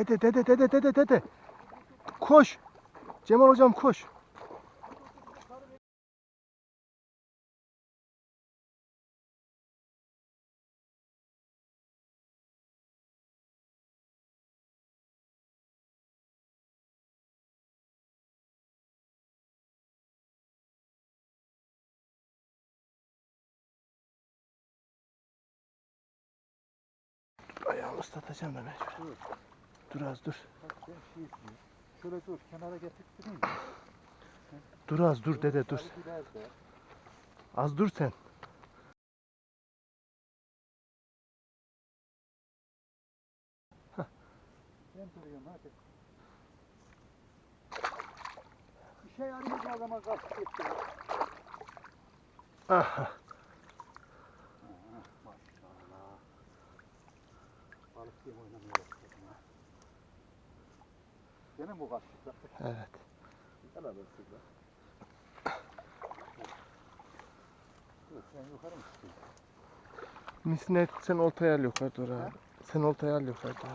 Dede dede dede dede dede. Koş. Cemal hocam koş. Ayağımı ıslatacağım da mecbur. Dur az dur. Bak ben şey yapayım. Şöyle dur kenara getirttireyim. Dur az dur dede dur. Az dur sen. Ben duruyorum hadi. Bir şey arayayım o zaman kalkıp gitti. Aha. Maşallah. Balık diye ha. Gene mi bu kaçtık? Evet. Olsun be. Dur sen yukarı mı çıkıyorsun? Misine sen oltaya al yukarı doğru abi. Sen oltaya al yukarı dur.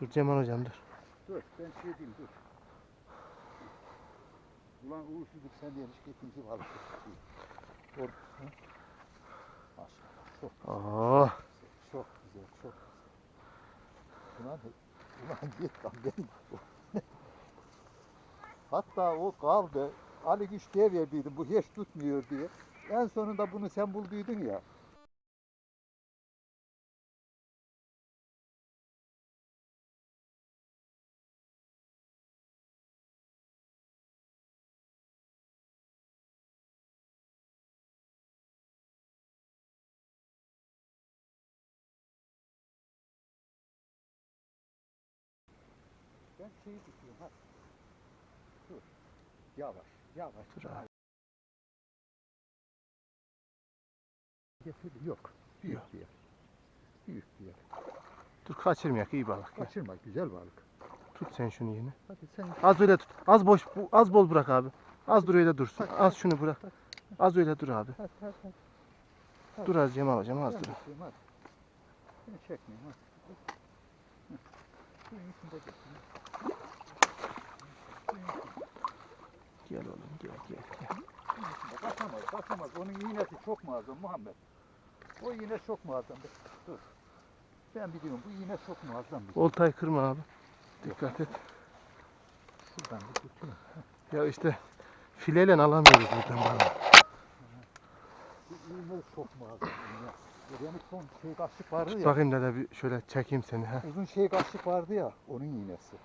Dur Cemal hocam dur. Dur ben şey diyeyim dur. Ulan uğursuzluk sen demiş ki ikinci balık Hı? Maşallah çok Oh. çok güzel çok güzel. Ulan, ulan git. Hatta o kaldı. Ali Güç diye verdiydim bu hiç tutmuyor diye. En sonunda bunu sen bulduydun ya. Ben şeyi tutuyorum hadi. Dur. Yavaş yavaş. Dur abi. Getirdi yok. Büyük Yok. bir yer. Büyük bir yer. Dur kaçırmayak iyi balık. Gel. Kaçırma güzel balık. Tut sen şunu yine. Hadi sen Az öyle tut. Az boş bu az bol bırak abi. Az dur öyle dursun. Az şunu bırak. Az öyle dur abi. hadi hadi hadi. Dur az Cemal hocam az dur. hadi. Seni çekmeyeyim hadi. Hı. Gel oğlum gel gel gel. Kaçamaz kaçamaz. Onun iğnesi çok muazzam Muhammed. O iğne çok muazzam. Dur. Ben biliyorum bu iğne çok muazzam. bir şey. Oltayı kırma abi. Dikkat et. Şuradan bir tutayım. Ya işte fileyle alamıyoruz buradan balığı. Çok muazzam. iğne. Benim son şey kaşık vardı Tut ya. bakayım dede bir şöyle çekeyim seni ha. Uzun şey kaşık vardı ya. Onun iğnesi.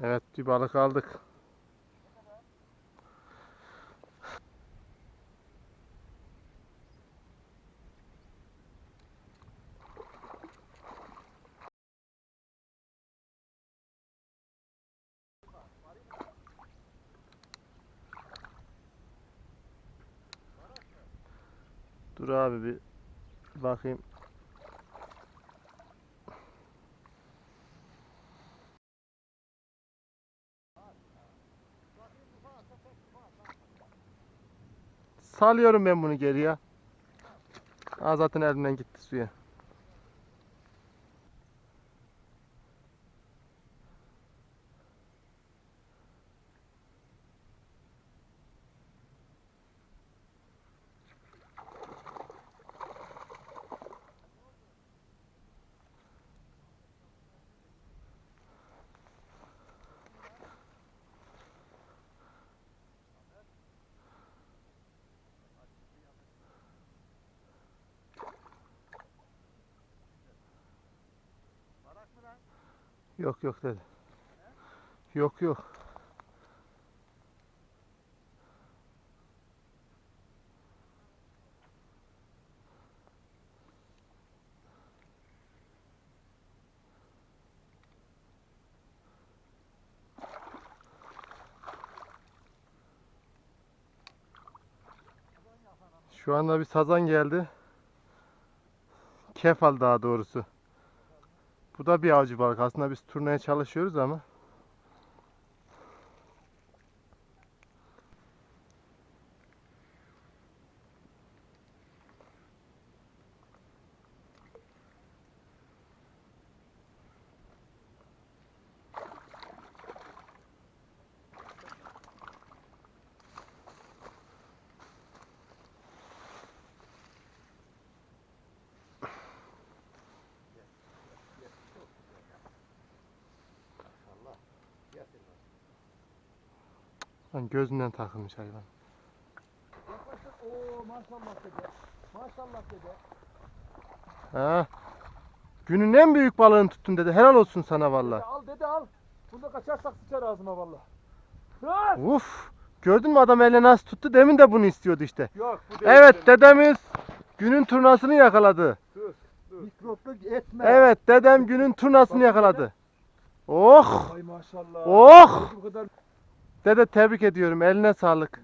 Evet bir balık aldık. Dur abi bir bakayım. Salıyorum ben bunu geri ya. Aa, zaten elimden gitti suya. Yok yok dedi. Yok yok. Şu anda bir sazan geldi. Kefal daha doğrusu. Bu da bir avcı balık. Aslında biz turnaya çalışıyoruz ama. Lan gözünden takılmış hayvan. Oo maşallah dede. Maşallah dede. Ha. Günün en büyük balığını tuttun dedi. Helal olsun sana valla. al dede al. Bunda kaçarsak sıçar ağzıma valla. Uf. Gördün mü adam eline nasıl tuttu? Demin de bunu istiyordu işte. Yok bu değil. Evet dedemiz günün turnasını yakaladı. Dur. dur. Mikropluk etme. Evet dedem günün turnasını yakaladı. Oh. Ay maşallah. Oh. Bu kadar Dede tebrik ediyorum. Eline sağlık.